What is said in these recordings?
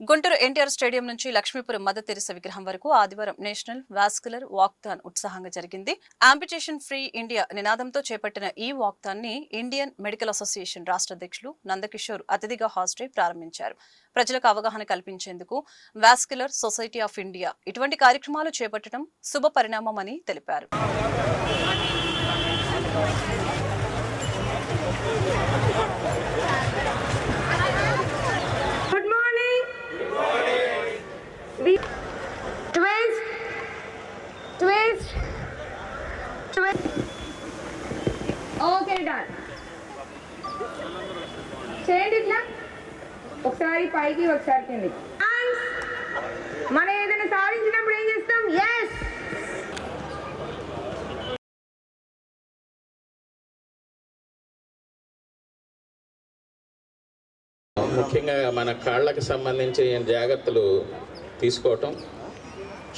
Guntur NTR stadium నుంచి లక్ష్మీపురం మద తెరిస విగ్రహం వరకు ఆదివారం నేషనల్ వాస్కులర్ వాక్థాన్ ఉత్సాహంగా జరిగింది. ఆంపిటేషన్ ఫ్రీ ఇండియా నినాదంతో చేపట్టిన ఈ వాక్థాన్ని ఇండియన్ మెడికల్ అసోసియేషన్ రాష్ట్ర అధ్యక్షులు నందకిషోర్ అతిథిగా హాజరై ప్రారంభించారు. ప్రజలకు అవగాహన కల్పించేందుకు వాస్కులర్ సొసైటీ ఆఫ్ ఇండియా ఇటువంటి కార్యక్రమాలు చేపట్టడం శుభ పరిణామమని తెలిపారు. Okay, చేయండి ఇట్లా. ఒకసారి పైకి ఒకసారి కింది మనం ఏదైనా సాధించినప్పుడు ఏం చేస్తాం? ఎస్ ముఖ్యంగా మన కాళ్ళకి సంబంధించి జాగ్రత్తలు తీసుకోవటం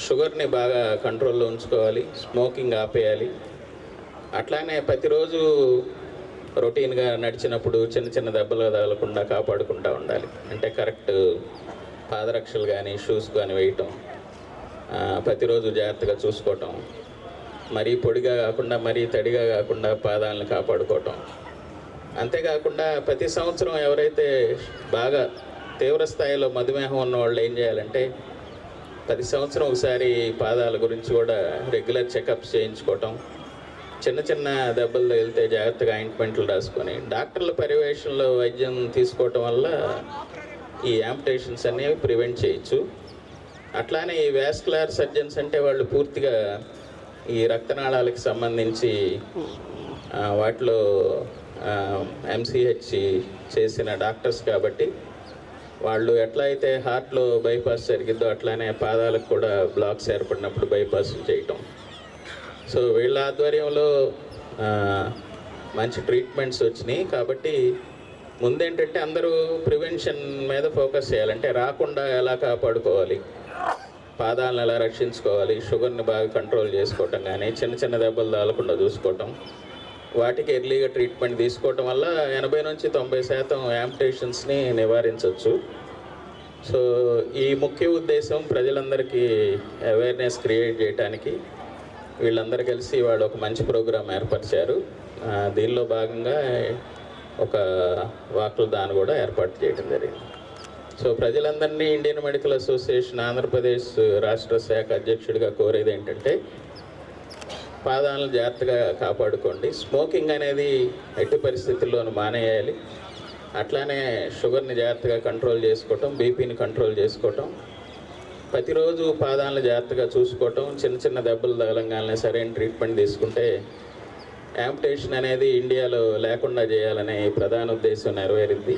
షుగర్ని బాగా కంట్రోల్లో ఉంచుకోవాలి స్మోకింగ్ ఆపేయాలి. అట్లానే ప్రతిరోజు రొటీన్గా నడిచినప్పుడు చిన్న చిన్న దెబ్బలు తగలకుండా కాపాడుకుంటూ ఉండాలి. అంటే కరెక్ట్ పాదరక్షలు కానీ షూస్ కానీ వేయటం ప్రతిరోజు జాగ్రత్తగా చూసుకోవటం మరీ పొడిగా కాకుండా మరీ తడిగా కాకుండా పాదాలను కాపాడుకోవటం. అంతేకాకుండా ప్రతి సంవత్సరం ఎవరైతే బాగా తీవ్ర స్థాయిలో మధుమేహం ఉన్న వాళ్ళు ఏం చేయాలంటే ప్రతి సంవత్సరం ఒకసారి పాదాల గురించి కూడా రెగ్యులర్ చెకప్స్ చేయించుకోవటం చిన్న చిన్న దెబ్బలు తగిలితే జాగ్రత్తగా ఆయింట్మెంట్లు రాసుకొని డాక్టర్ల పర్యవేక్షణలో వైద్యం తీసుకోవటం వల్ల ఈ యాంపిటేషన్స్ అనేవి ప్రివెంట్ చేయొచ్చు. అట్లానే ఈ వ్యాస్కులర్ సర్జన్స్ అంటే వాళ్ళు పూర్తిగా ఈ రక్తనాళాలకు సంబంధించి వాటిలో ఎంసీహెచ్ చేసిన డాక్టర్స్ కాబట్టి వాళ్ళు ఎట్లా అయితే హార్ట్లో బైపాస్ జరిగిద్దో అట్లానే పాదాలకు కూడా బ్లాక్స్ ఏర్పడినప్పుడు బైపాస్ చేయటం. సో వీళ్ళ ఆధ్వర్యంలో మంచి ట్రీట్మెంట్స్ వచ్చినాయి. కాబట్టి ముందేంటంటే అందరూ ప్రివెన్షన్ మీద ఫోకస్ చేయాలంటే రాకుండా ఎలా కాపాడుకోవాలి? పాదాలను ఎలా రక్షించుకోవాలి? షుగర్ని బాగా కంట్రోల్ చేసుకోవటం కానీ చిన్న చిన్న దెబ్బలు తాగకుండా చూసుకోవటం వాటికి ఎర్లీగా ట్రీట్మెంట్ తీసుకోవటం వల్ల ఎనభై నుంచి తొంభై శాతం యాంపిటేషన్స్ని నివారించవచ్చు. సో ఈ ముఖ్య ఉద్దేశం ప్రజలందరికీ అవేర్నెస్ క్రియేట్ చేయడానికి వీళ్ళందరూ కలిసి వాళ్ళు ఒక మంచి ప్రోగ్రాం ఏర్పరిచారు. దీనిలో భాగంగా ఒక వాకుల దాని కూడా ఏర్పాటు చేయడం జరిగింది. సో ప్రజలందరినీ ఇండియన్ మెడికల్ అసోసియేషన్ ఆంధ్రప్రదేశ్ రాష్ట్ర శాఖ అధ్యక్షుడిగా కోరేది ఏంటంటే పాదాలను జాగ్రత్తగా కాపాడుకోండి. స్మోకింగ్ అనేది ఎట్టి పరిస్థితుల్లోనూ మానేయాలి. అట్లానే షుగర్ని జాగ్రత్తగా కంట్రోల్ చేసుకోవటం బీపీని కంట్రోల్ చేసుకోవటం ప్రతిరోజు పాదాలను జాగ్రత్తగా చూసుకోవటం చిన్న చిన్న దెబ్బలు తగలంగానే సరైన ట్రీట్మెంట్ తీసుకుంటే యాంపిటేషన్ అనేది ఇండియాలో లేకుండా చేయాలనే ప్రధాన ఉద్దేశం నెరవేరింది